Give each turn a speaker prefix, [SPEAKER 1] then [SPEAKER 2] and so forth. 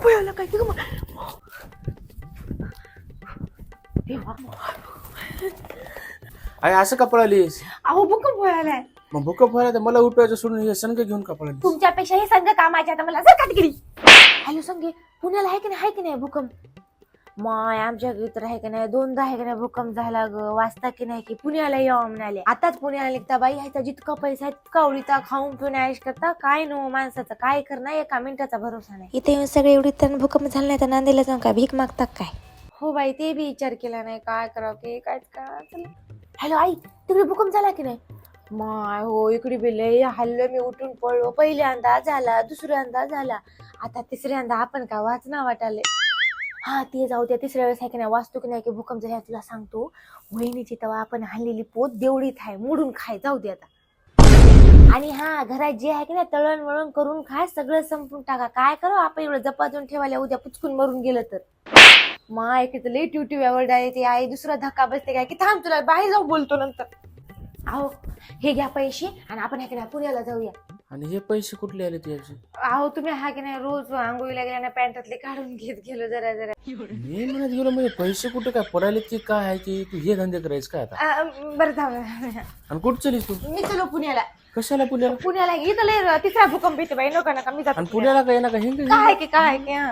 [SPEAKER 1] व्हायला काय की गं मग? देवा.
[SPEAKER 2] अरे असं का पळालीस
[SPEAKER 1] अहो भूकंप व्हायलाय
[SPEAKER 2] मग भूकंप व्हायला तर मला उठवायचं सोडून हे संघ घेऊन का पळालीस
[SPEAKER 1] तुमच्यापेक्षा हे संघ कामाच्या आता मला जर तिकडे हॅलो संघे पुण्याला आहे की नाही आहे की नाही भूकंप माय आमच्या घरी तर आहे की नाही दोनदा आहे की नाही भूकंप झाला ग. वाचता की नाही की पुण्याला यावं म्हणाले. आताच पुण्याला निघता बाई ह्याचा जितका पैसा आहे तितका उडीता खाऊन पिऊन ऐश करता काय नो माणसाचं काय करणं एका मिनिटाचा भरोसा नाही. इथे येऊन सगळे एवढी तर भूकंप झाला नाही तर नांदेला जाऊन काय भीक मागतात काय? हो बाई ते बी विचार केला नाही. काय करावं की काय काय हॅलो आई तिकडे भूकंप झाला की नाही? माय हो इकडे बी लय हल्लो मी उठून पडलो पहिल्यांदा झाला दुसऱ्यांदा झाला. आता तिसऱ्यांदा आपण का वाचना वाटाले हा ते जाऊ द्या तिसऱ्या वेळेस आहे की नाही वाचतो की नाही की भूकंप झाला तुला सांगतो वहिनीची तेव्हा आपण हल्लेली पोत देवडीत आहे मोडून खाय जाऊ दे आता. आणि हा घरात जे आहे की नाही तळण वळण करून खाय सगळं संपून टाका. काय करू आपण एवढं जपाजून ठेवायला उद्या पुचकून मरून गेलं तर. मा की लई ट्यू ट्यू आवड ती आई दुसरा धक्का बसते काय की थांब तुला बाहेर जाऊ बोलतो नंतर. अहो हे घ्या पैसे आणि आपण ह्या की नाही पुण्याला जाऊया.
[SPEAKER 2] आणि हे पैसे कुठले आले तुझ्याचे
[SPEAKER 1] अहो तुम्ही हा की नाही रोज आंघोळीला गेल्याने पॅन्टातले काढून घेत गेलो जरा जरा.
[SPEAKER 2] मी म्हणत गेलो म्हणजे पैसे कुठे काय पडायले की काय आहे की तू हे धंदे करायचं काय आता?
[SPEAKER 1] बरं थांब
[SPEAKER 2] आणि कुठं चलीस तू?
[SPEAKER 1] मी चलो पुण्याला.
[SPEAKER 2] कशाला पुण्याला?
[SPEAKER 1] पुण्याला इथं लय तिसरा भूकंप येते बाई नका नका मी जातो
[SPEAKER 2] आणि पुण्याला. काय ना का? हे
[SPEAKER 1] काय की काय की हा.